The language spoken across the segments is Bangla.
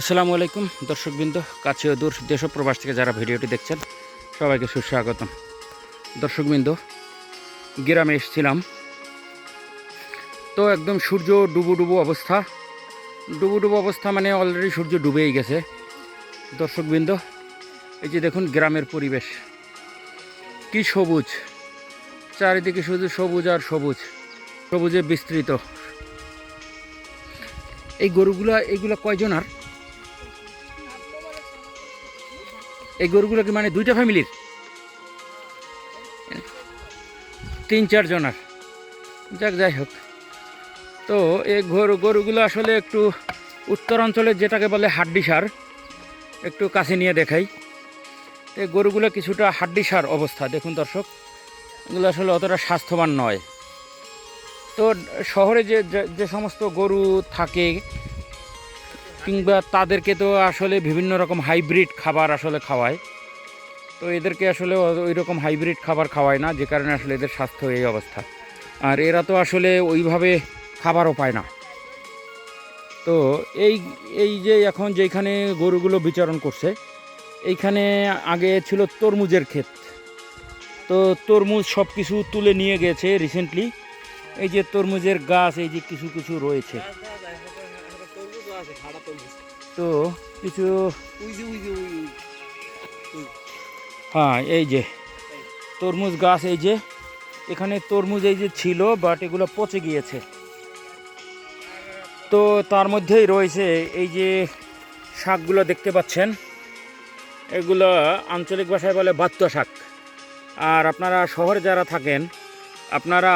আসসালামু আলাইকুম, দর্শকবৃন্দ, কাছে ও দূর দেশ প্রবাস থেকে যারা ভিডিওটি দেখছেন, সবাইকে সুস্বাগতম। দর্শকবৃন্দ, গ্রামে এসেছিলাম। তো একদম সূর্য ডুবু ডুবু অবস্থা। ডুবু ডুবু অবস্থা মানে অলরেডি সূর্য ডুবেই গেছে। দর্শকবৃন্দ, এই যে দেখুন গ্রামের পরিবেশ। কি সবুজ। চারিদিকে শুধু সবুজ আর সবুজ। সবুজে বিস্তৃত। এই গরুগুলা এইগুলা কয়জন আর? এই গরুগুলো কি মানে দুইটা ফ্যামিলির? তিন চারজন আর যাক, যাই হোক। তো এই গরু, গরুগুলো আসলে একটু উত্তর অঞ্চলের যেটাকে বলে হাড্ডি সার, একটু কাছে নিয়ে দেখাই। এই গরুগুলো কিছুটা হাড্ডি সার অবস্থা, দেখুন দর্শক। এগুলো আসলে অতটা স্বাস্থ্যবান নয়। তো শহরে যে- যে সমস্ত গরু থাকে কিংবা তাদেরকে তো আসলে বিভিন্ন রকম হাইব্রিড খাবার আসলে খাওয়ায়। তো এদেরকে আসলে ওই রকম হাইব্রিড খাবার খাওয়ায় না, যে কারণে আসলে এদের স্বাস্থ্য এই অবস্থা। আর এরা তো আসলে ওইভাবে খাবারও পায় না। তো এই এই যে এখন যেখানে গরুগুলো বিচরণ করছে, এইখানে আগে ছিল তরমুজের ক্ষেত। তো তরমুজ সব কিছু তুলে নিয়ে গেছে রিসেন্টলি এই যে তরমুজের গাছ, এই যে কিছু কিছু রয়েছে। তো কিছু হ্যাঁ এই যে তরমুজ গাছ এই যে এখানে তরমুজ এই যে ছিল বাট এগুলো পচে গিয়েছে। তো তার মধ্যেই রয়েছে এই যে শাকগুলো দেখতে পাচ্ছেন। এগুলো আঞ্চলিক ভাষায় বলে বাত্য শাক। আর আপনারা শহরে যারা থাকেন আপনারা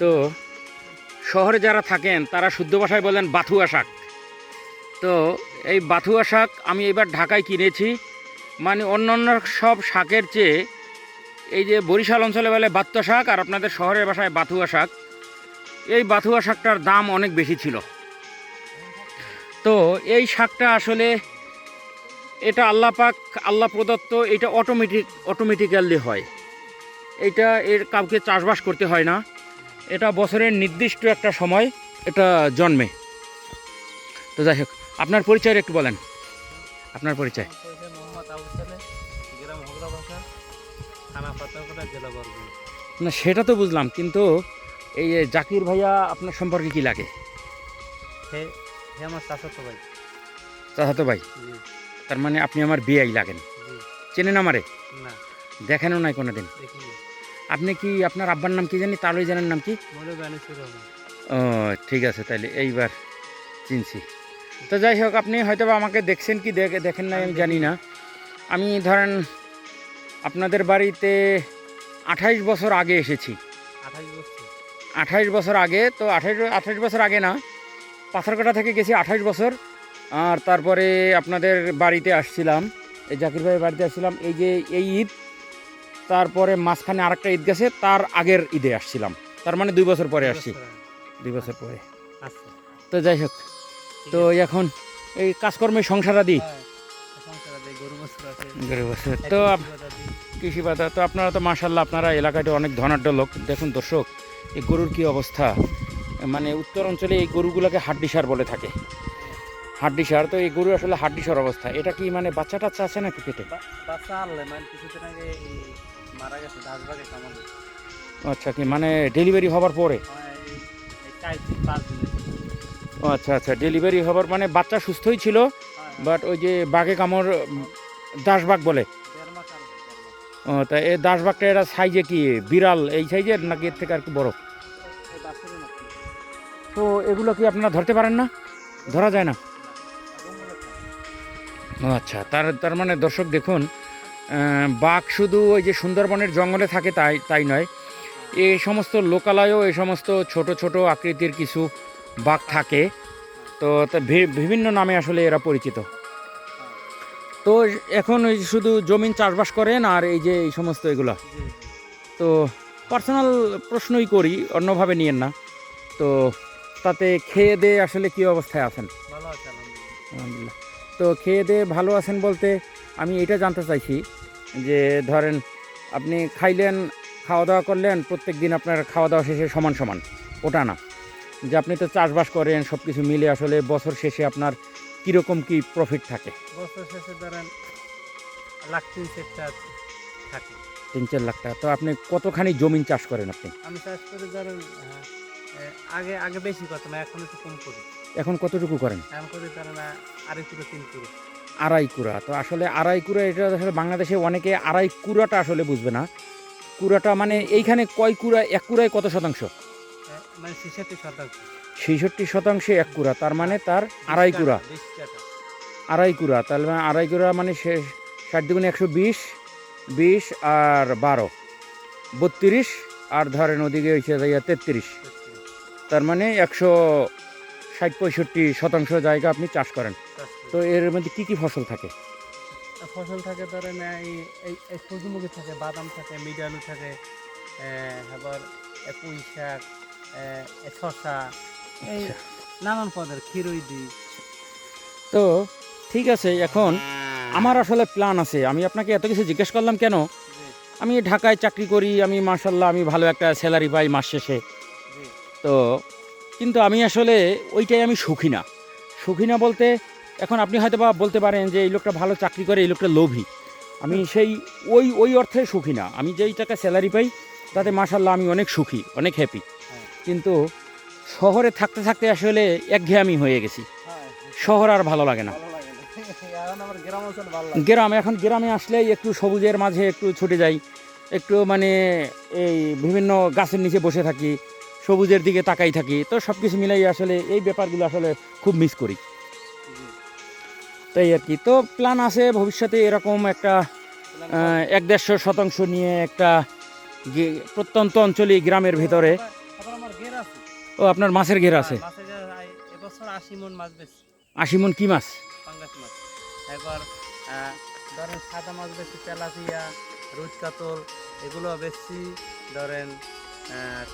তো শহরে যারা থাকেন, তারা শুদ্ধ ভাষায় বলেন বাথুয়া শাক। তো এই বাথুয়া শাক আমি এবার ঢাকায় কিনেছি। মানে অন্য অন্য সব শাকের চেয়ে এই যে বরিশাল অঞ্চলে বলে বাত্য শাক আর আপনাদের শহরের ভাষায় বাথুয়া শাক, এই বাথুয়া শাকটার দাম অনেক বেশি ছিল। তো এই শাকটা আসলে এটা আল্লাহ পাক, আল্লাহ প্রদত্ত, এটা অটোমেটিক অটোমেটিক্যালি হয়। এটা এর কাউকে চাষবাস করতে হয় না। এটা বছরের নির্দিষ্ট একটা সময় এটা জন্মে। তো যাই হোক আপনার পরিচয় একটু বলেন। আপনার পরিচয়। না সেটা তো বুঝলাম কিন্তু এই যে জাকির ভাইয়া আপনার সম্পর্কে কি লাগে? আমার চাচাতো ভাই। চাচাতো ভাই? তার মানে আপনি আমার বিয়াই লাগেন। চেনেন আমারে? না। দেখেনও নাই কোনো দিন দেখিনি। আপনি কি আপনার আব্বার নাম কি জানি? তারই জানার নাম কি? ও ঠিক আছে তাহলে এইবার চিনছি। তো যাই হোক আপনি হয়তো আমাকে দেখছেন কি দেখে দেখেন না আমি জানি না। আমি ধরেন আপনাদের বাড়িতে আঠাইশ বছর আগে এসেছি। আঠাইশ বছর। আগে তো আঠাইশ আঠাইশ বছর আগে না পাথরকাটা থেকে গেছি আঠাইশ বছর। আর তারপরে আপনাদের বাড়িতে আসছিলাম এই জাকির ভাইয়ের বাড়িতে আসছিলাম এই যে এই ঈদ তারপরে মাঝখানে আরেকটা ঈদ গেছে তার আগের ঈদে আসছিলাম। তার মানে দুই বছর পরে আসছি। দুই বছর পরে। আচ্ছা। তো যাই হোক তো এখন এই কাজকর্মে সংসার আদি। হ্যাঁ। তো কৃষি বাজার তো আপনারা তো মাশাল্লাহ আপনারা এলাকাটা অনেক ধনাঢ্য লোক। দেখুন দর্শক এই গরুর কি অবস্থা? মানে উত্তর অঞ্চলে এই গরুগুলোকে হাড্ডি সার বলে থাকে। হাড্ডি সার তো এই গরু আসলে হাড্ডি সার অবস্থা। এটা কি মানে বাচ্চা টাচ্চা আছে নাকি পেটে? বাচ্চা আনলে মানে কিছুদিন আগে মারা গেছে দাসবাগে আচ্ছা কি মানে ডেলিভারি হবার পরে? ও আচ্ছা আচ্ছা ডেলিভারি হবার মানে বাচ্চা সুস্থই ছিল বাট ওই যে বাঘে কামড় দাসবাগ বলে। ও তা এই দাসবাগটা এরা সাইজে কি বিড়াল এই সাইজের নাকি এর থেকে আর কি বড়? তো এগুলো কি আপনারা ধরতে পারেন না? ধরা যায় না। আচ্ছা তার তার মানে দর্শক দেখুন বাঘ শুধু ওই যে সুন্দরবনের জঙ্গলে থাকে তাই তাই নয়। এই সমস্ত লোকালয়েও এ সমস্ত ছোট ছোট আকৃতির কিছু বাঘ থাকে। তো বিভিন্ন নামে আসলে এরা পরিচিত। তো এখন ওই শুধু জমিন চাষবাস করেন আর এই যে এই সমস্ত এগুলা। তো পার্সোনাল প্রশ্নই করি অন্যভাবে নিয়েন না। তো তাতে খেয়ে দিয়ে আসলে কী অবস্থায় আছেন? ভালো আছে আলহামদুলিল্লাহ। আলহামদুলিল্লাহ। তো খেয়ে দিয়ে ভালো আছেন বলতে আমি এটা জানতে চাইছি যে ধরেন আপনি খাইলেন খাওয়া দাওয়া করলেন প্রত্যেক দিন আপনার খাওয়া দাওয়া শেষে সমান সমান ওটা না। যে আপনি তো চাষবাস করেন সব কিছু মিলে আসলে বছর শেষে আপনার কীরকম কি প্রফিট থাকে? বছর শেষে ধরেন লাখ তিন চারটা থাকে। তিন চার লাখ টাকা। তো আপনি কতখানি জমিন চাষ করেন আপনি? আমি চাষ করি ধরেন আগে আগে বেশি করতাম এখন একটু কম করি। এখন কতটুকু করেন? আহ, আড়াই কুড়া। তো আসলে আড়াই কুড়া এটা আসলে বাংলাদেশে অনেকে আড়াই কুড়াটা আসলে বুঝবে না। কুড়াটা মানে এইখানে কয় কুড়া? এক কুড়ায় কত শতাংশ? এ, মানে ছেষট্টি শতাংশে। এক কুড়া তার মানে তার আড়াই কুড়া। আড়াই কুড়া তাহলে মানে আড়াই কুড়া মানে শেষ ষাট দুগুণে একশো বিশ বিশ আর বারো। বত্রিশ আর ধরেন ওদিকে হয়েছে তেত্রিশ। তার মানে একশো ষাট পঁয়ষট্টি শতাংশ জায়গা আপনি চাষ করেন। তো এর মধ্যে কী কী ফসল থাকে? ফসল থাকে ধরেন এই সূর্যমুখী থাকে বাদাম থাকে মিড আলু থাকে আবার পুঁই শাক শশা এই আচ্ছা। নানান পদের ক্ষীরই দিই। তো ঠিক আছে এখন আমার আসলে প্ল্যান আছে। আমি আপনাকে এত কিছু জিজ্ঞেস করলাম কেন? আমি ঢাকায় চাকরি করি আমি মার্শাল্লাহ আমি ভালো একটা স্যালারি পাই মাস শেষে। তো কিন্তু আমি আসলে ওইটাই আমি সুখী না। সুখী না বলতে এখন আপনি হয়তো বা বলতে পারেন যে এই লোকটা ভালো চাকরি করে, এই লোকটা লোভী। আমি সেই ওই ওই অর্থে সুখী না। আমি যেই টাকা স্যালারি পাই, তাতে মার্শাল্লাহ আমি অনেক সুখী, অনেক হ্যাপি হ্যাঁ। কিন্তু শহরে থাকতে থাকতে আসলে একঘেয়ামি হয়ে গেছি। শহর আর ভালো লাগে না। গ্রাম, এখন গ্রামে আসলেই একটু সবুজের মাঝে একটু ছুটে যাই, একটু মানে এই বিভিন্ন গাছের নিচে বসে থাকি সবুজের দিকে তাকাই থাকি। তো সব কিছু মিলাই আসলে এই ব্যাপারগুলো আসলে খুব মিস করি। তাই আর কি তো প্ল্যান আছে ভবিষ্যতে এরকম একটা এক দেড়শো শতাংশ নিয়ে একটা প্রত্যন্ত অঞ্চলে গ্রামের ভেতরে। ও, আপনার মাছের ঘের আছে? আশি মন কি মাছ? ধরেন সাদা মাছ বেশি তেলাপিয়া রুই কাতল, এগুলো বেশি ধরেন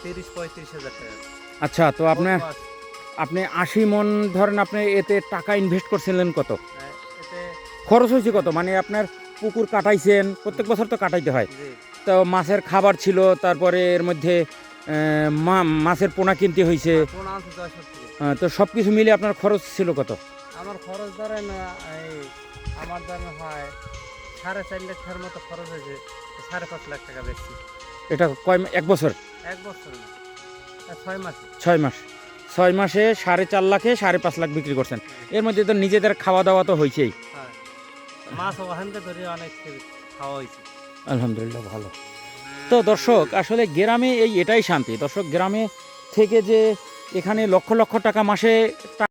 তিরিশ পঁয়ত্রিশ হাজার টাকা। আচ্ছা তো আপনার আপনি আশি মন ধরেন আপনি এতে টাকা ইনভেস্ট করছিলেন কত? খরচ হয়েছে কত? মানে আপনার পুকুর কাটাইছেন প্রত্যেক বছর তো কাটাইতে হয়। তো মাছের খাবার ছিল তারপরে এর মধ্যে মাছের পোনা কিনতে হয়েছে। আহ, তো সব কিছু মিলে আপনার খরচ ছিল কত? আমার খরচ ধরেন আমার ধরেন হয় সাড়ে চার লাখ মতো খরচ হয়েছে সাড়ে পাঁচ লাখ টাকা বেশি। এটা কয় এক বছর? এক বছর ছয় মাসে। ছয় মাস। ছয় মাসে সাড়ে চার লাখে সাড়ে পাঁচ লাখ বিক্রি করছেন। এর মধ্যে তো নিজেদের খাওয়া দাওয়া তো হয়েছেই হ্যাঁ। মাছ ওখান ধরে অনেক খাওয়া হয়েছে আলহামদুলিল্লাহ ভালো। তো দর্শক আসলে গ্রামে এই এটাই শান্তি। দর্শক গ্রামে থেকে যে এখানে লক্ষ লক্ষ টাকা মাসে